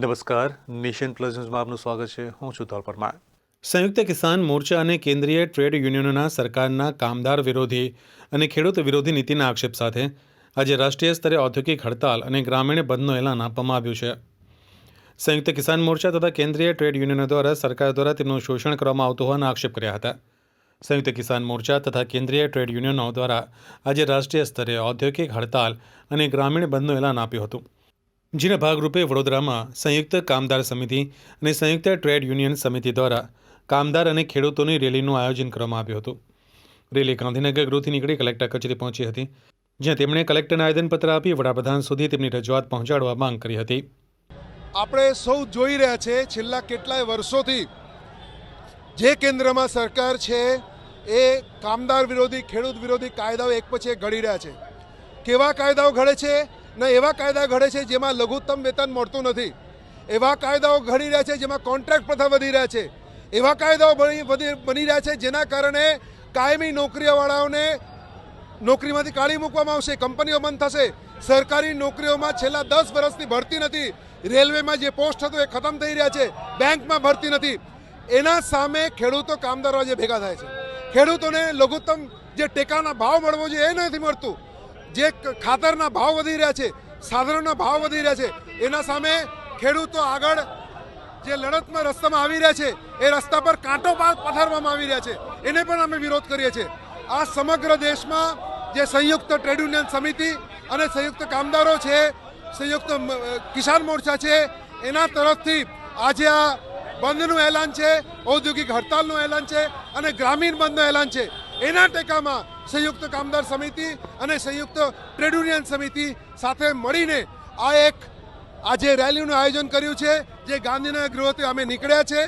નમસ્કાર. Nation plus ન્યૂઝમાં આપનું સ્વાગત છે. હું છું ધોલ પરમાર. સંયુક્ત કિસાન મોરચા અને કેન્દ્રીય ટ્રેડ યુનિયનોના સરકારના કામદાર વિરોધી અને ખેડૂત વિરોધી નીતિના આક્ષેપ સાથે આજે રાષ્ટ્રીય સ્તરે ઔદ્યોગિક હડતાલ અને ગ્રામીણ બંધનું એલાન આપવામાં આવ્યું છે. સંયુક્ત કિસાન મોરચા તથા કેન્દ્રીય ટ્રેડ યુનિયનો દ્વારા સરકાર દ્વારા તેમનું શોષણ કરવામાં આવતું હોવાના આક્ષેપ કર્યા હતા. સંયુક્ત કિસાન મોરચા તથા કેન્દ્રીય ટ્રેડ યુનિયનો દ્વારા આજે રાષ્ટ્રીય સ્તરે ઔદ્યોગિક હડતાલ અને ગ્રામીણ બંધનું એલાન આપ્યું હતું. જેના ભાગરૂપે વડોદરામાં સંયુક્ત કામદાર સમિતિ અને સંયુક્ત ટ્રેડ યુનિયન સમિતિ દ્વારા કામદાર અને ખેડૂતોની રેલીનું આયોજન કરવામાં આવ્યું હતું. રેલી ગાંધીનગર ગૃહથી નીકળી કલેક્ટર કચેરી પહોંચી હતી, જ્યાં તેમણે કલેક્ટરને આવેદનપત્ર આપી વડાપ્રધાન સુધી તેમની રજૂઆત પહોંચાડવા માંગ કરી હતી. આપણે સૌ જોઈ રહ્યા છે છેલ્લા કેટલાય વર્ષોથી જે કેન્દ્રમાં સરકાર છે એ કામદાર વિરોધી, ખેડૂત વિરોધી કાયદાઓ એક પછી એક ઘડી રહ્યા છે. કેવા કાયદાઓ ઘડે છે? ને, એવા કાયદા ઘડે છે જેમાં લઘુત્તમ વેતન મળતું નથી. એવા કાયદાઓ ઘડી રહ્યા છે જેમાં કોન્ટ્રાક્ટ પ્રથા વધી રહ્યા છે. એવા કાયદાઓ બની રહ્યા છે જેના કારણે કાયમી નોકરીઓવાળાઓને નોકરીમાંથી કાઢી મૂકવામાં આવશે, કંપનીઓ બંધ થશે. સરકારી નોકરીઓમાં છેલ્લા દસ વર્ષથી ભરતી નથી. રેલવેમાં જે પોસ્ટ હતો એ ખતમ થઈ રહ્યા છે. બેંકમાં ભરતી નથી. એના સામે ખેડૂતો કામદારો આજે ભેગા થાય છે. ખેડૂતોને લઘુત્તમ જે ટેકાના ભાવ મળવો જોઈએ એ નથી મળતું. જે ખાતરના ભાવ વધી રહ્યા છે, સાધનોના ભાવ વધી રહ્યા છે, એના સામે ખેડૂતો આગળ જે લડતમાં રસ્તામાં આવી રહ્યા છે, એ રસ્તા પર કાંટો પથારવામાં આવી રહ્યા છે, એને પણ અમે વિરોધ કરીએ છીએ. આ સમગ્ર દેશમાં જે સંયુક્ત ટ્રેડ યુનિયન સમિતિ અને સંયુક્ત કામદારો છે, સંયુક્ત કિસાન મોરચા છે, એના તરફથી આજે આ બંધનું એલાન છે, ઔદ્યોગિક હડતાલનું એલાન છે અને ગ્રામીણ બંધનું એલાન છે. એના ટેકામાં સંયુક્ત કામદાર સમિતિ અને સંયુક્ત ટ્રેડ યુનિયન સમિતિ સાથે મળીને આ એક આજે રેલીનું આયોજન કર્યું છે જે ગાંધીનગર ગૃહથી અમે નીકળ્યા છે.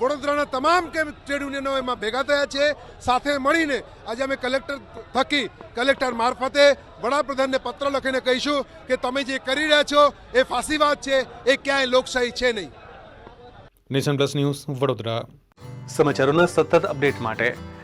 વડોદરાના તમામ કે ટ્રેડ યુનિયનો એમાં ભેગા થયા છે સાથે મળીને આજે અમે કલેક્ટર થકી કલેક્ટર મારફતે વડાપ્રધાનને પત્ર લખીને કહીશું કે તમે જે કરી રહ્યા છો એ ફાંસીવાદ છે એ ક્યાંય લોકશાહી છે નહીં. Nation plus news Vadodara. સમાચારોના સતત અપડેટ માટે